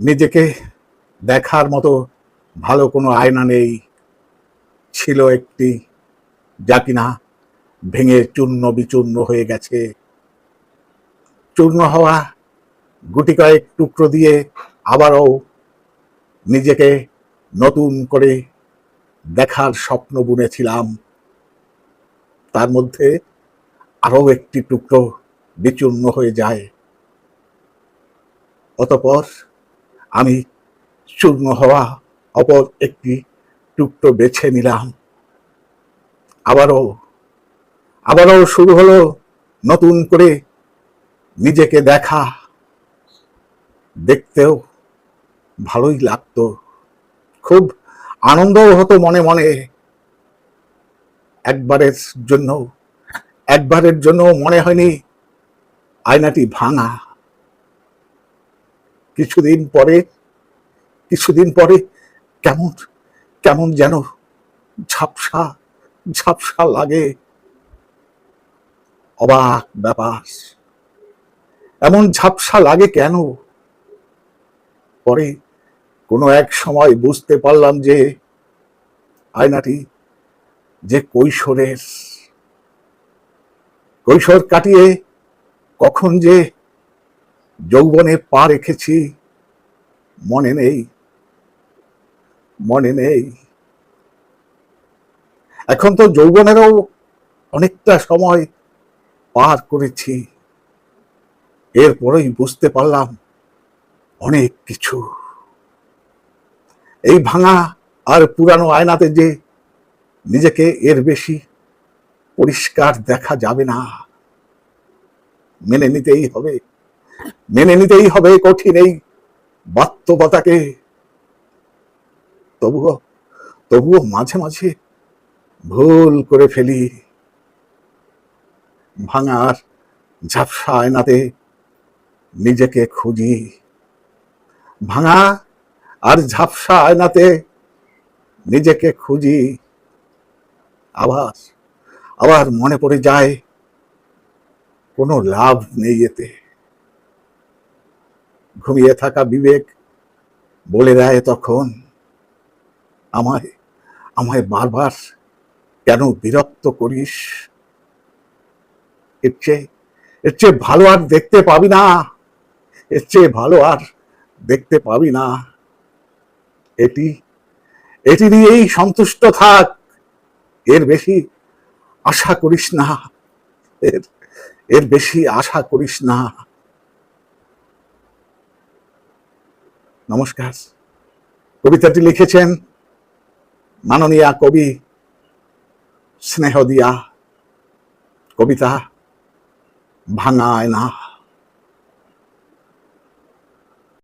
নিজেকে দেখার মতো ভালো কোনো আয়না নেই, ছিল একটি যা কিনা ভেঙে চূর্ণ বিচূর্ণ হয়ে গেছে। চূর্ণ হওয়া গুটি কয়েক টুকরো দিয়ে আবারও নিজেকে নতুন করে দেখার স্বপ্ন বুনেছিলাম। তার মধ্যে আরও একটি টুকরো বিচূর্ণ হয়ে যায়। অতপর আমি চূর্ণ হওয়া অপর একটি টুকরো বেছে নিলাম। আবারও আবারও শুরু হলো নতুন করে নিজেকে দেখা। দেখতেও ভালোই লাগতো। খুব আনন্দও হতো মনে মনে। একবারের জন্য একবারের জন্য মনে হয়নি আয়নাটি ভাঙা। কিছুদিন পরে কিছুদিন পরে কেমন কেমন যেন ঝাপসা ঝাপসা লাগে। অবাক ব্যাপার। এমন ঝাপসা লাগে কেন? পরে কোনো এক সময় বুঝতে পারলাম যে আয়নাটি যে কৈশোরের। কৈশোর কাটিয়ে কখন যে যৌবনে পা রেখেছি, মনে নেই মনে নেই। এখন তো যৌবনেরও অনেকটা সময় পার করেছি। এরপরেই বুঝতে পারলাম অনেক কিছু। এই ভাঙা আর পুরানো আয়নাতে যে নিজেকে এর বেশি পরিষ্কার দেখা যাবে না, মেনে নিতেই হবে। মেনে নিতেই হবে কঠিন এই বাস্তবতাকে। তবুও তবুও মাঝে মাঝে ভুল করে ফেলি। ভাঙার ঝাপসা আয়নাতে নিজেকে খুঁজি। ভাঙা আর ঝাপসা আয়নাতে নিজেকে খুঁজি। আবার আবার মনে পড়ে যায়, কোনো লাভ নেই এতে। ঘুমিয়ে থাকা বিবেক বলে দেয় তখন, আমায় আমায় বারবার কেন বিরক্ত করিস? এর চেয়ে এর চেয়ে ভালো আর দেখতে পাবি না। এর চেয়ে ভালো আর দেখতে পাবি না। এটি এটি নিয়েই সন্তুষ্ট থাক। এর বেশি আশা করিস না। এর এর বেশি আশা করিস না। নমস্কার। কবিতাটি লিখেছেন মাননীয়া কবি স্নেহ দিয়া। কবিতা ভাঙা আয়না